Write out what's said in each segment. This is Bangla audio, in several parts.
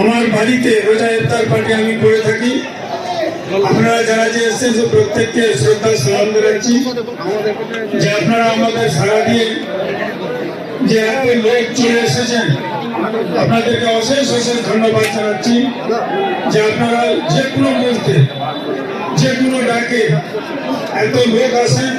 আমার বাড়িতে রোজা ইফতার পার্টি আমি করে থাকি। আপনারা যারা যে এসেছেন প্রত্যেককে শ্রদ্ধা, সালাম জানাচ্ছি। যে আপনারা আমাদের সারা দিয়ে যে এত লোক চলে এসেছেন, আপনাদেরকে অশেষ অশেষ ধন্যবাদ জানাচ্ছি। যে আপনারা যে কোনো মুহূর্তে, যে কোনো ডাকে এত লোক আসেন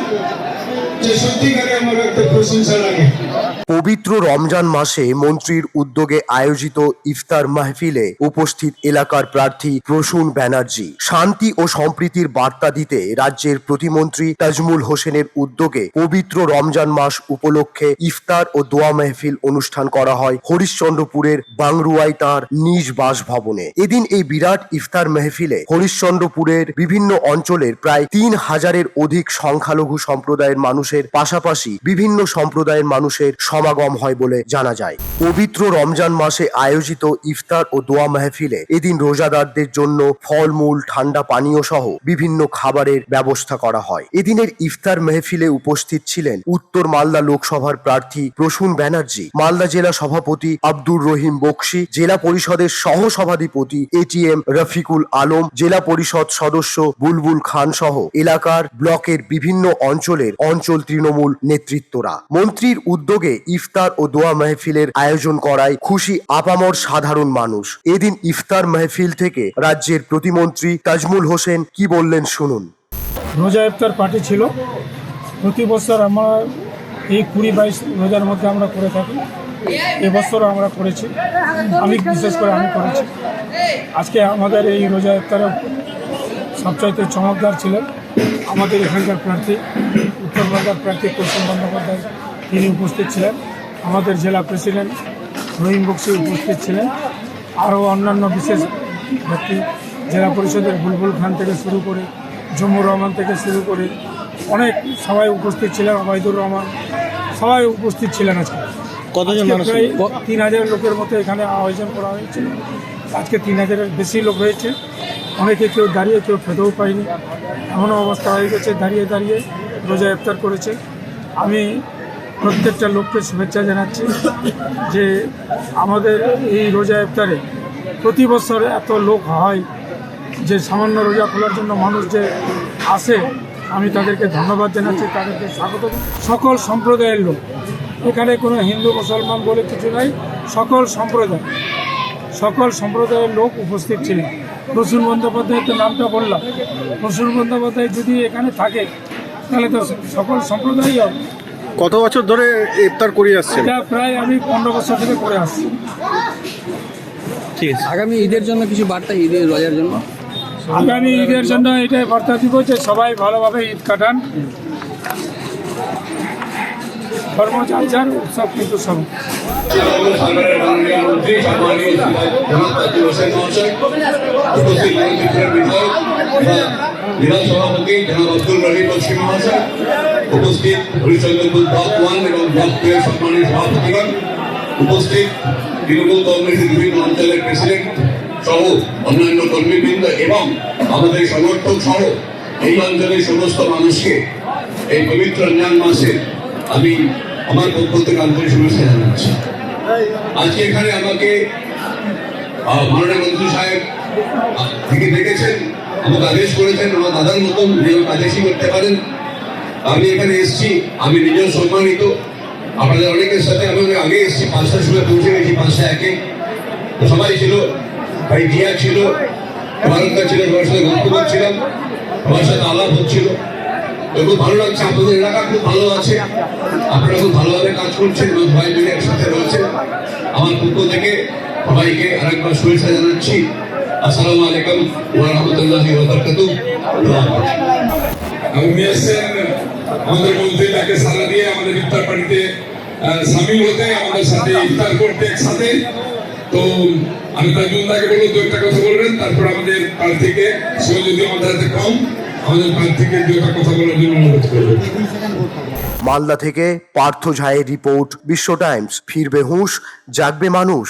পবিত্র রমজান মাসে মন্ত্রীর উদ্যোগে আয়োজিত ইফতার মাহফিলে উপস্থিত এলাকার প্রার্থী প্রসূন ব্যানার্জি। শান্তি ও সম্প্রীতির বার্তা দিতে রাজ্যের প্রতিমন্ত্রী তাজমুল হোসেনের উদ্যোগে পবিত্র রমজান মাস উপলক্ষে ইফতার ও দোয়া মেহফিল অনুষ্ঠান করা হয় হরিশ্চন্দ্রপুরের বাংরুয়ায় তাঁর নিজ বাসভবনে। এদিন এই বিরাট ইফতার মেহফিলে হরিশ্চন্দ্রপুরের বিভিন্ন অঞ্চলের প্রায় তিন হাজারের অধিক সংখ্যালঘু সম্প্রদায়ের মানুষের পাশাপাশি বিভিন্ন সম্প্রদায়ের মানুষের সমাগম হয় বলে জানা যায়। পবিত্র রমজান মাসে আয়োজিত ইফতার ও দোয়া মাহফিলে এদিন রোজাদারদের জন্য ফলমূল, ঠান্ডা পানীয় সহ বিভিন্ন খাবারের ব্যবস্থা করা হয়। এদিনের ইফতার মেহফিলে উপস্থিত ছিলেন উত্তর মালদা লোকসভার প্রার্থী প্রসূন ব্যানার্জি, মালদা জেলা সভাপতি আব্দুর রহিম বক্সি, জেলা পরিষদের সহ সভাধিপতি এটিএম রফিকুল আলম, জেলা পরিষদ সদস্য বুলবুল খান সহ এলাকার ব্লকের বিভিন্ন অঞ্চলের অঞ্চল তৃণমূল নেতৃত্বরা। মন্ত্রীর উদ্যোগে ইফতার ও দোয়া মেহফিলের আয়োজন করায় খুশি আপামর সাধারণ মানুষ। এদিন ইফতার মেহফিল থেকে রাজ্যের প্রতিমন্ত্রী তাজমুল হোসেন কি বললেন শুনুন। রোজা ইফতার পার্টি ছিল। প্রতি বছর আমরা এই কুড়ি বাইশ রোজার মধ্যে আমরা করে থাকি। এবছরও আমরা করেছি। আমি বিশেষ করে আমি করেছি। আজকে আমাদের এই রোজা ইফতারে সবচাইতে চমকদার ছিলেন আমাদের এখানকার প্রার্থী উত্তরবঙ্গের প্রার্থী প্রসন্ন বন্দ্যোপাধ্যায় তিনি উপস্থিত ছিলেন। আমাদের জেলা প্রেসিডেন্ট রহিম বক্সি উপস্থিত ছিলেন। আরও অন্যান্য বিশেষ ব্যক্তি জেলা পরিষদের বুলবুল খান থেকে শুরু করে জম্মুর রহমান থেকে শুরু করে অনেক সবাই উপস্থিত ছিলেন ওবায়দুর রহমান সবাই উপস্থিত ছিলেন আজকে। কতজন প্রায় তিন হাজার লোকের মতো এখানে আয়োজন করা হয়েছিল। আজকে তিন হাজারের বেশি লোক হয়েছে অনেকে কেউ দাঁড়িয়ে কেউ খেতেও পায়নি। এমনও অবস্থা হয়ে গেছে দাঁড়িয়ে দাঁড়িয়ে রোজা ইফতার করেছে। আমি প্রত্যেকটা লোককে শুভেচ্ছা জানাচ্ছি যে আমাদের এই রোজা ইফতারে প্রতি বছর এত লোক হয় যে সামান্য রোজা খোলার জন্য মানুষ যে আসে, আমি তাদেরকে ধন্যবাদ জানাচ্ছি, তাদেরকে স্বাগত সকল সম্প্রদায়ের লোক। এখানে কোনো হিন্দু, মুসলমান বলে কিছু নাই, সকল সম্প্রদায়। সকল সম্প্রদায়ের লোক উপস্থিত ছিলেন। প্রসূন বন্দ্যোপাধ্যায়ের তো নামটা বললাম। প্রসূন বন্দ্যোপাধ্যায় যদি এখানে থাকে তাহলে তো সকল সম্প্রদায়ই হবে। কত বছর ধরে ইফতার করে আসছেন? এটা প্রায় আমি পনেরো বছর থেকে করে আসছি। ঠিক আছে। আগামী ঈদের জন্য কিছু বার্তা ঈদের রোজার জন্য? আগামী ঈদের জন্য এটাই বার্তা দিব যে সবাই ভালোভাবে ঈদ কাটান। যার উৎসব কিন্তু সব। উপস্থিত বিধান সভাপতি জনাব আব্দুল রহিম বক্সি মহাশয় উপস্থিত হরিচন্দ্রপুর ব্লক ওয়ান এবং ব্লক টু এর সম্মানীয় সভাপতিগণ, উপস্থিত তৃণমূল কংগ্রেসের বিভিন্ন অঞ্চলের প্রেসিডেন্ট সহ অন্যান্য কর্মীবৃন্দ এবং আমাদের সমর্থক সহ এই অঞ্চলের সমস্ত মানুষকে এই পবিত্র রমজান মাসে আমি আমার পক্ষ থেকে আন্তরিক শুভেচ্ছা জানাচ্ছি। আজকে এখানে আমাকে মাননীয় মন্ত্রী সাহেব থেকে ডেকেছেন আমাকে আদেশ করেছেন আমার দাদার মতন যে আদেশই করতে পারেন। আমি এখানে এসেছি, আমি নিজেও সম্মানিত। আপনাদের অনেকের সাথে আমি অনেক আগে এসেছি পাঁচটার সময় পৌঁছে গেছি, পাঁচটা একে। সবাই ছিল, ভাই জিয়া ছিল ভারতটা ছিল সবার সাথে গল্প করছিলাম সবার সাথে আলাপ হচ্ছিল। খুব ভালো লাগছে, আপনাদের এলাকা খুব ভালো আছে। আপনারা খুব ভালোভাবে কাজ করছেন, এবং সবাই মিলে একসাথে রয়েছেন। আমার পক্ষ থেকে সবাইকে আরেকবার শুভেচ্ছা জানাচ্ছি। আসসালামু আলাইকুম ওয়া রাহমাতুল্লাহি ওয়া বারাকাতুহু এসছেন আমাদের তাকে সারা দিয়ে আমাদের ইফতার পার্টিতে সামিল হতে আমাদের সাথে ইফতার করতে একসাথে তো আমি বলব দু একটা কথা বলবেন তারপর আমাদের যদি আমাদের হাতে কম আমাদের প্রার্থীকে দু একটা কথা বলার জন্য অনুরোধ করব মালদা থেকে পার্থ ঝায়ের রিপোর্ট বিশ্ব টাইমস ফিরবে হুঁশ জাগবে মানুষ।